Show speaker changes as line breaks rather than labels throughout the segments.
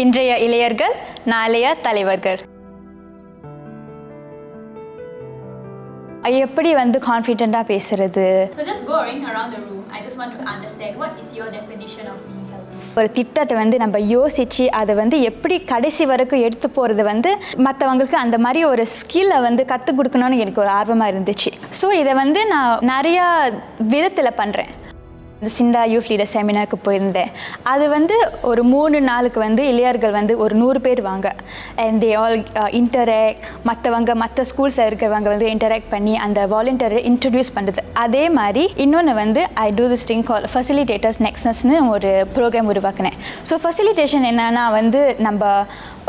இன்றைய இளையர்கள் நாளைய தலைவர்கள். எப்படி வந்து கான்ஃபிடெண்ட்டாக பேசுறது?
So just going around the room, I just want to understand what is your definition of being healthy.
ஒரு திட்டத்தை வந்து நம்ம யோசித்து அதை வந்து எப்படி கடைசி வரைக்கும் எடுத்து போகிறது வந்து மற்றவங்களுக்கு அந்த மாதிரி ஒரு ஸ்கில்லை வந்து கற்றுக் கொடுக்கணும்னு எனக்கு ஒரு ஆர்வமாக இருந்துச்சு. ஸோ இதை வந்து நான் நிறையா விதத்தில் பண்ணுறேன் இந்த சிண்டா யூத் லீடர் செமினாருக்கு போயிருந்தேன். அது வந்து ஒரு மூணு நாளுக்கு வந்து இளையர்கள் வந்து ஒரு நூறு பேர் வாங்க. அண்ட் தே ஆல் இன்டராக்ட் மற்றவங்க மற்ற ஸ்கூல்ஸில் இருக்கிறவங்க வந்து இன்டராக்ட் பண்ணி அந்த வாலண்டியரை இன்ட்ரடியூஸ் பண்ணுறது அதே மாதிரி இன்னொன்று வந்து I do this thing call facilitators நெக்ஸஸ்னு ஒரு ப்ரோக்ராம் உருவாக்கினேன். ஸோ ஃபெசிலிட்டேஷன் என்னென்னா வந்து நம்ம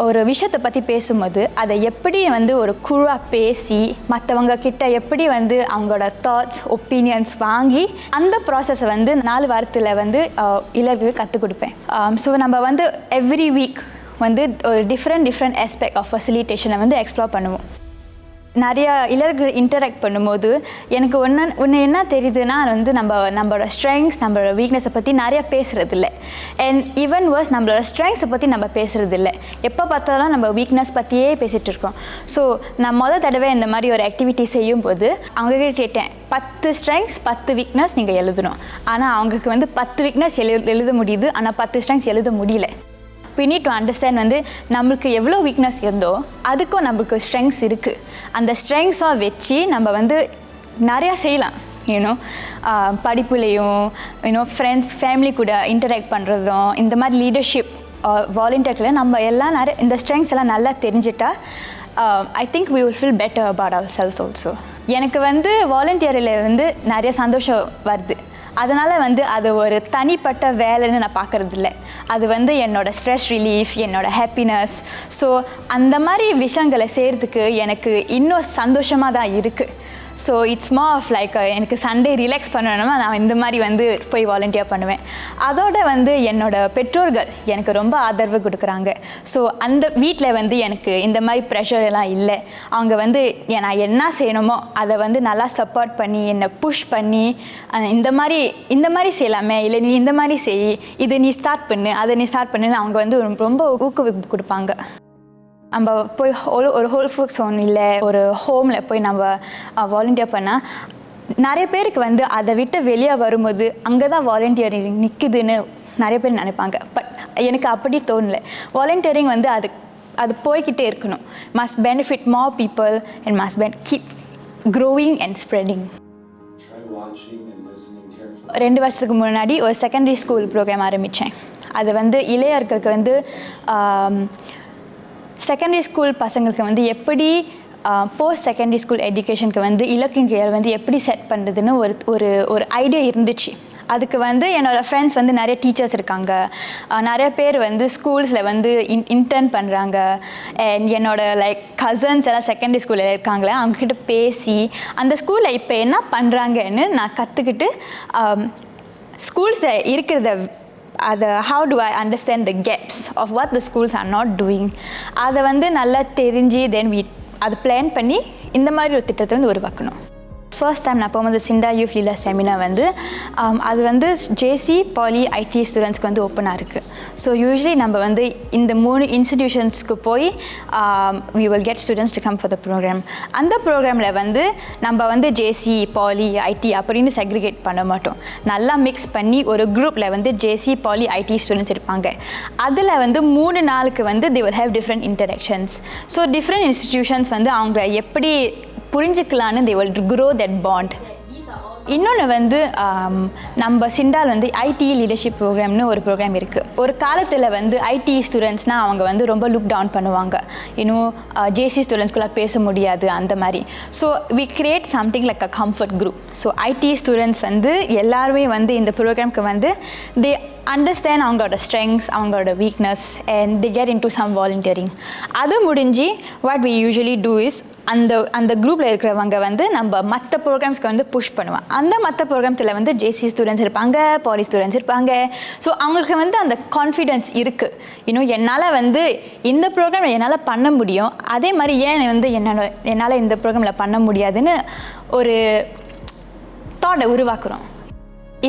ஒரு விஷயத்தை பற்றி பேசும்போது அதை எப்படி வந்து ஒரு குழுவாக பேசி மற்றவங்க கிட்ட எப்படி வந்து அவங்களோட தாட்ஸ் ஒப்பீனியன்ஸ் வாங்கி அந்த ப்ராசஸை வந்து நாலு வாரத்தில் வந்து அஹ், இளைஞர்களுக்கு கற்றுக் கொடுப்பேன். ஸோ நம்ம வந்து எவ்ரி வீக் வந்து ஒரு டிஃப்ரெண்ட் டிஃப்ரெண்ட் ஆஸ்பெக்ட் ஆஃப் ஃபெசிலிட்டேஷனை வந்து எக்ஸ்ப்ளோர் பண்ணுவோம். நிறைய இளர்கள் இன்டராக்ட் பண்ணும்போது எனக்கு ஒன்று ஒன்று என்ன தெரியுதுன்னா வந்து நம்ம நம்மளோட ஸ்ட்ரெங்ஸ் நம்மளோட வீக்னஸை பற்றி நிறைய பேசுகிறது இல்லை அண்ட் ஈவன் வர்ஸ் நம்மளோட ஸ்ட்ரெங்ஸை பற்றி நம்ம பேசுகிறது இல்லை எப்போ பார்த்தாலும் நம்ம வீக்னஸ் பற்றியே பேசிகிட்டு இருக்கோம். ஸோ நான் முதல் தடவை இந்த மாதிரி ஒரு ஆக்டிவிட்டி செய்யும்போது அவங்ககிட்ட கேட்டேன் பத்து ஸ்ட்ரெங்ஸ் பத்து வீக்னஸ் நீங்கள் எழுதணும். ஆனால் அவங்களுக்கு வந்து பத்து வீக்னஸ் எழு எழுத முடியுது. ஆனால் பத்து ஸ்ட்ரெங்ஸ் எழுத முடியல. வி நீட் டு அண்டர்ஸ்டாண்ட் வந்து நம்மளுக்கு எவ்வளோ வீக்னஸ் இருந்தோ அதுக்கும் நம்மளுக்கு ஸ்ட்ரெங்ஸ் இருக்குது அந்த ஸ்ட்ரெங்ஸாக வச்சு நம்ம வந்து நிறையா செய்யலாம் யூனோ படிப்புலேயும் யூனோ ஃப்ரெண்ட்ஸ் ஃபேமிலி கூட இன்டராக்ட் பண்ணுறதும் இந்த மாதிரி லீடர்ஷிப் வாலண்டியர்க்கில் நம்ம எல்லாம் நிறைய இந்த ஸ்ட்ரெங்ஸ் எல்லாம் நல்லா தெரிஞ்சிட்டா I think we will feel better about ourselves also எனக்கு வந்து வாலண்டியரில் வந்து நிறைய சந்தோஷம் வருது. அதனால் வந்து அது ஒரு தனிப்பட்ட வேலைன்னு நான் பார்க்குறது இல்லை அது வந்து என்னோடய ஸ்ட்ரெஸ் ரிலீஃப் என்னோடய ஹாப்பினஸ் ஸோ அந்த மாதிரி விஷயங்களை செய்கிறதுக்கு எனக்கு இன்னும் சந்தோஷமாக தான் இருக்குது so it's more of like எனக்கு சண்டே ரிலாக்ஸ் பண்ணணும்னா நான் இந்த மாதிரி வந்து போய் வாலண்டியர் பண்ணுவேன். அதோட வந்து என்னோடய பெற்றோர்கள் எனக்கு ரொம்ப ஆதரவு கொடுக்குறாங்க. ஸோ அந்த வீட்டில் வந்து எனக்கு இந்த மாதிரி ப்ரெஷர் எல்லாம் இல்லை. அவங்க வந்து நான் என்ன செய்யணுமோ அதை வந்து நல்லா சப்போர்ட் பண்ணி என்னை புஷ் பண்ணி இந்த மாதிரி இந்த மாதிரி செய்யலாமே இல்லை நீ இந்த மாதிரி செய் இதை நீ ஸ்டார்ட் பண்ணு அதை நீ ஸ்டார்ட் பண்ணுன்னு அவங்க வந்து ரொம்ப ஊக்குவிப்பு கொடுப்பாங்க. நம்ம போய் ஹோல் ஒரு ஹோல் ஃபுட்ஸ் ஒன் இல்லை ஒரு ஹோமில் போய் நம்ம வாலண்டியர் பண்ணால் நிறைய பேருக்கு வந்து அதை விட்டு வெளியே வரும்போது அங்கே தான் வாலண்டியரிங் நிற்குதுன்னு நிறைய பேர் நினைப்பாங்க. பட் எனக்கு அப்படி தோணல. வாலண்டியரிங் வந்து அது அது போய்க்கிட்டே இருக்கணும். Must benefit more people and must pen keep growing and spreading. ரெண்டு வருஷத்துக்கு முன்னாடி ஒரு செகண்டரி ஸ்கூல் ப்ரோக்ராம் ஆரம்பித்தேன் அது வந்து இளையர்களுக்கு வந்து செகண்டரி ஸ்கூல் பசங்களுக்கு வந்து எப்படி போஸ்ட் செகண்டரி ஸ்கூல் எஜுகேஷனுக்கு வந்து இலக்கியங்கள் வந்து எப்படி செட் பண்ணுறதுன்னு ஒரு ஒரு ஒரு ஐடியா இருந்துச்சு. அதுக்கு வந்து என்னோடய ஃப்ரெண்ட்ஸ் வந்து நிறைய டீச்சர்ஸ் இருக்காங்க. நிறைய பேர் வந்து ஸ்கூல்ஸில் வந்து இன் இன்டர்ன் பண்ணுறாங்க அண்ட் என்னோடய லைக் கசன்ஸ் எல்லாம் செகண்டரி ஸ்கூலில் இருக்காங்களே அவங்கக்கிட்ட பேசி அந்த ஸ்கூலில் இப்போ என்ன பண்ணுறாங்கன்னு நான் கற்றுக்கிட்டு ஸ்கூல்ஸில் இருக்கிறத அதை how to I understand the gaps of what the schools are not doing அதை வந்து நல்லா தெரிஞ்சு தென் வீ அது பிளான் பண்ணி இந்த மாதிரி ஒரு திட்டத்தை வந்து உருவாக்கணும். ஃபர்ஸ்ட் டைம் நான் போகும்போது சிண்டா யூஃப் லீலர் செமினார் வந்து அது வந்து ஜேசி பாலி ஐடி ஸ்டூடெண்ட்ஸ்க்கு வந்து ஓப்பனாக இருக்குது ஸோ யூஸ்வலி நம்ம வந்து இந்த மூணு இன்ஸ்டிடியூஷன்ஸ்க்கு போய் we will get students to come for the program அந்த ப்ரோக்ராமில் வந்து நம்ம வந்து ஜேசி பாலி ஐடி அப்படின்னு செக்ரிகேட் பண்ண மாட்டோம். நல்லா மிக்ஸ் பண்ணி ஒரு குரூப்பில் வந்து ஜேசி பாலி ஐடி ஸ்டூடெண்ட்ஸ் இருப்பாங்க. அதில் வந்து மூணு நாளுக்கு வந்து they will have different interactions so different institutions வந்து அவங்க எப்படி புரிஞ்சுக்கலான்னு they will grow that bond இன்னொன்று வந்து நம்ம சிண்டால் வந்து ஐடி லீடர்ஷிப் ப்ரோக்ராம்னு ஒரு ப்ரோக்ராம் இருக்குது ஒரு காலத்தில் வந்து ஐடி ஸ்டூடெண்ட்ஸ்னால் அவங்க வந்து ரொம்ப லுக் டவுன் பண்ணுவாங்க. இன்னும் ஜேசி ஸ்டூடெண்ட்ஸ்குள்ளே பேச முடியாது அந்த மாதிரி. So we create something like a comfort group so IT students வந்து எல்லாருமே வந்து இந்த ப்ரோக்ராம்க்கு வந்து தே அண்டர்ஸ்டாண்ட் அவங்களோட ஸ்ட்ரெங்ஸ் அவங்களோட weakness and they get into some volunteering அது முடிஞ்சு what we usually do is அந்த அந்த குரூப்பில் இருக்கிறவங்க வந்து நம்ம மற்ற ப்ரோக்ராம்ஸ்க்கு வந்து புஷ் பண்ணுவோம் அந்த மற்ற ப்ரோக்ராம்ஸில் வந்து ஜேசி ஸ்டூடெண்ட்ஸ் இருப்பாங்க பாலி ஸ்டூடெண்ட்ஸ் இருப்பாங்க. ஸோ அவங்களுக்கு வந்து அந்த கான்ஃபிடென்ஸ் இருக்குது இன்னும் என்னால் வந்து இந்த ப்ரோக்ராம் என்னால் பண்ண முடியும். அதே மாதிரி ஏன் வந்து என்னோட என்னால் இந்த ப்ரோக்ராமில் பண்ண முடியாதுன்னு ஒரு தாட்டை உருவாக்குறோம்.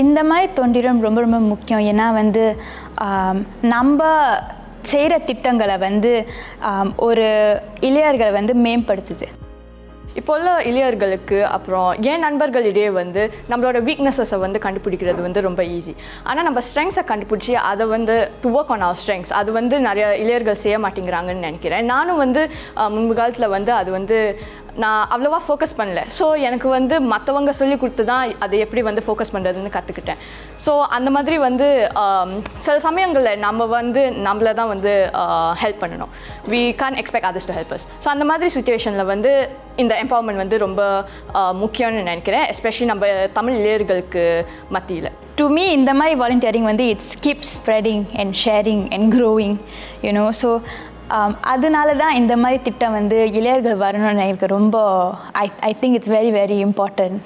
இந்த மாதிரி தொண்டிடம் ரொம்ப ரொம்ப முக்கியம். ஏன்னா வந்து நம்ம செய்கிற திட்டங்களை வந்து ஒரு இளையர்களை வந்து மேம்படுத்துது.
இப்போ உள்ள இளையர்களுக்கு அப்புறம் என் நண்பர்களிடையே வந்து நம்மளோட வீக்னஸஸை வந்து கண்டுபிடிக்கிறது வந்து ரொம்ப ஈஸி ஆனால் நம்ம ஸ்ட்ரெங்ஸை கண்டுபிடிச்சி அதை வந்து to work on our strengths அது வந்து நிறைய இளையர்கள் செய்ய மாட்டேங்கிறாங்கன்னு நினைக்கிறேன். நானும் வந்து முன்பு காலத்தில் வந்து அது வந்து நான் அவ்வளோவா ஃபோக்கஸ் பண்ணல. ஸோ எனக்கு வந்து மற்றவங்க சொல்லி கொடுத்து தான் அதை எப்படி வந்து ஃபோக்கஸ் பண்ணுறதுன்னு கற்றுக்கிட்டேன் ஸோ அந்த மாதிரி வந்து um, சில சமயங்களில் நம்ம வந்து நம்மள தான் வந்து uh, ஹெல்ப் பண்ணணும். We can expect others to help us so அந்த மாதிரி சுச்சுவேஷனில் வந்து இந்த எம்பவர்மெண்ட் வந்து ரொம்ப uh, முக்கியம்னு நினைக்கிறேன். எஸ்பெஷலி நம்ம தமிழ் இளையர்களுக்கு மத்தியில்.
டு மீ இந்த மாதிரி வாலண்டியரிங் வந்து it's keep spreading and sharing and growing you know so Um, அதனால தான் இந்த மாதிரி திட்டம் வந்து இளையர்கள் வரணும்னு எனக்கு ரொம்ப I I think it's very very important